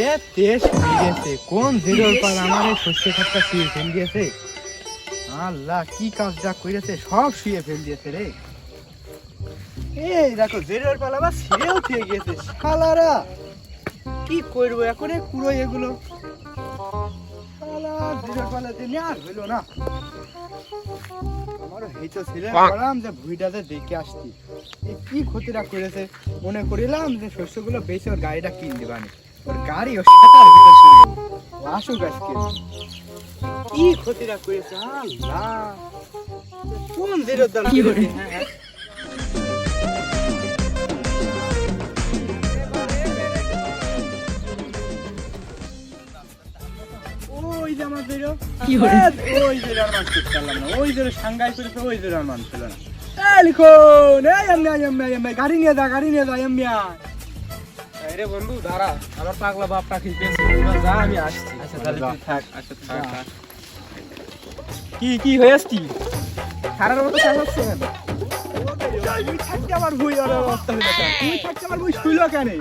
রে তেজ গেছে কোন জিরোর পর আমার এই শস্য খাতটা শুয়ে ফেল দিয়েছে আল্লাহ কি কাজটা সব শুয়ে ফেল দিয়েছে রে। এই দেখো জিরোর পাল আবার ছিঁড়েও থেকে গেছে শালারা। কি করব এখন এ কুড়ো এগুলো? শালা জিরোর আর হইল না। আমারও হেঁচো ছিল বললাম যে ভুইটাতে দেখে আসছি। কি ক্ষতিটা করেছে? মনে করিলাম যে শস্যগুলো বেশি ওর গাড়িটা কিন দিবানি ওর গাড়ি ও সাতার ভিতর চলে ও আসুক আজকে। কি ক্ষতিটা করেছে? আল্লাহ। কোন জিরোর দাম করেছে? ওই যে আমার জিরো কি করে? ওই জিরো আর মান পারলাম না। ওই জিরো সাংঘাই করেছে ওই জিরো আর মান ছিল। না এই লিখুন এই এমনি এমনি আয়, এমনি আয়। গাড়ি নিয়ে যা গাড়ি নিয়ে যা এমনি আয়। রে বন্ধু দাঁড়া। আমার পাগলা বাপটা খেলতে যা আমি আসছি। আচ্ছা, তাহলে তুই থাক। আচ্ছা থাক কি কি কি সারার মতো চালাচ্ছে কেন?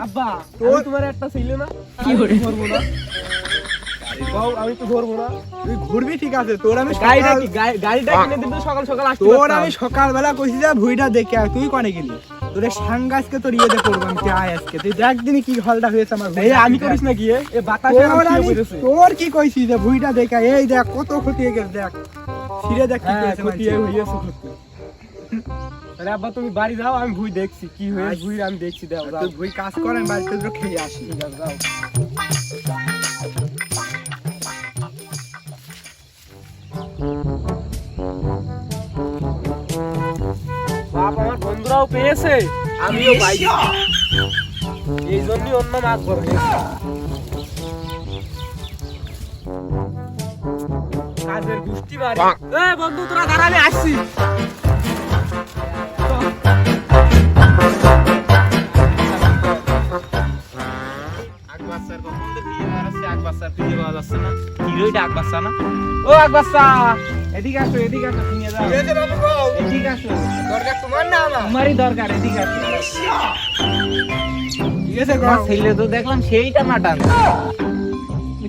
আর আমি তোমার একটা ছিল না। কি করে? আমি ধরবো আমি তো ধরবো না। তুই ঘুরবি ঠিক আছে? তোর আমি গাড়িটা সকাল- কিনে সকাল সকাল আসতে তোর। আমি সকালবেলা কইছি যে ভুইটা দেখে তুই কনে গেলি? তোর এই সাংগাজকে তোর ইয়ে দে করব আমি আয় আজকে। তুই দেখ দিনই কি হলটা হয়েছে আমার এই আমি করিস না গিয়ে এ বাতাসে তোর কি কইছি যে ভুইটা দেখে এই দেখ কত ক্ষতি হয়ে গেছে দেখ। ছিঁড়ে দেখ কি হ্যাঁ করেছে ক্ষতি হয়েছে আরে আব্বা তুমি বাড়ি যাও আমি ভুই দেখছি কি হয়েছে। ভুই আমি দেখছি দাও তুই ভুই কাজ করেন বাড়িতে তো খেয়ে আসি। ঠিক আছে যাও। আমার পেয়েছে। আমিও পাইছি এই জন্যই অন্য মাছ হয়েছে কাজের গুষ্টি মারি এ বন্ধু তোরা দাঁড়া আমি আসছি। আকবাসার কখন তো বিয়ে আছে আকবাসার না। হিরোইটা আকবাসা না? ও আকবাসা এদিকে আসো এদিকে আসো নিয়ে যাও এদিকে আসো। দরকার তোমার না আমার। আমারই দরকার এদিকে আসো। আমার ছেলে তো দেখলাম সেইটা না টান।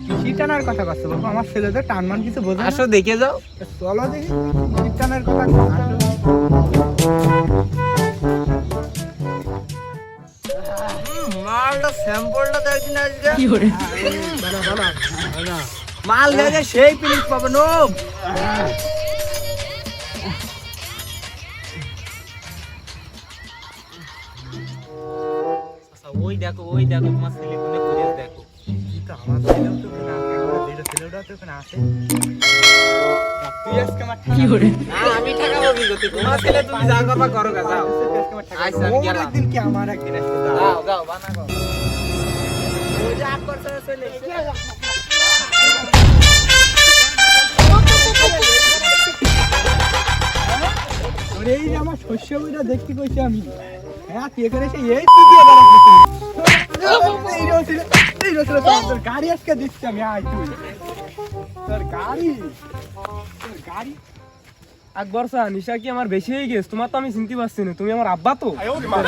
কৃষি টানার কথা করছে বাবা আমার ছেলে তো টানমান কিছু বোঝে না। আসো দেখে যাও। চলো দেখি কৃষি টানার কথা। মালটা স্যাম্পলটা তো একদিন আজকে। কি করে? মাল ভেজে সেই পিলিশ পাবে নো আচ্ছা, ওই দেখো ওই দেখো তোমার ছেলে খুঁজে দেখো। আমার ছেলেও তো ছেলেটাও তো এখানে আছে তুই আজকে আমার কি করে? আমি ঠেকাবো কি করতে তোমার ছেলে তুমি যা করবা করো গা যাও। আচ্ছা, আমি গেলাম। একদিন কি আমার একদিন আসতে দাও যাও যাও বানা করো ওরে এই বইটা দেখতে কইছি আমি। হ্যাঁ এখানে এসে এই তুই দিয়ে তোর গাড়ি আজকে দিচ্ছি আমি আয় তুই। তোর গাড়ি তোর গাড়ি। আকবর স্যার নিশা কি আমার বেশি হয়ে গেছে? তোমার তো আমি চিনতে পারছি না। তুমি আমার আব্বা তো?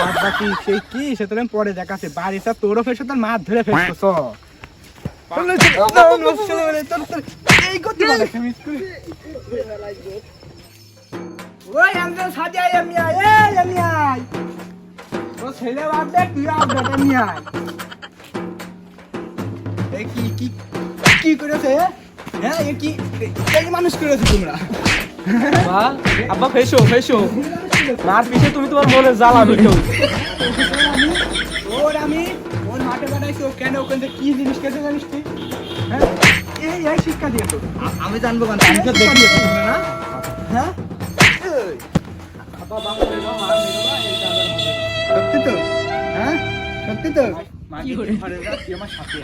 আব্বা কি সেই কি? সে তোর পরে দেখাচ্ছে। বাড়ি সব তোরও ফেসে তোর মাছ ধরে সব এই ওই সাজিয়া এমনি আয় এই এমনি আয় ও ছেলে তুই আপডেট এমনি আয়। এই কি কি কি করেছে হ্যাঁ এ কি এই মানুষ করেছে তোমরা। বা আব্বা ফেসো ফেসো। মার পিছে তুমি তোমার মনে জ্বালা আমি ওর আমি ওর মাঠে বানাইছি কেন ওখান থেকে কি জিনিস খেতে জানিস তুই? হ্যাঁ? এই শিক্ষা দিয়েছ। আমি জানব কেন? আমি দেখিয়েছি। না হ্যাঁ? সত্যি তো হ্যাঁ সত্যি তো আমার সাথে।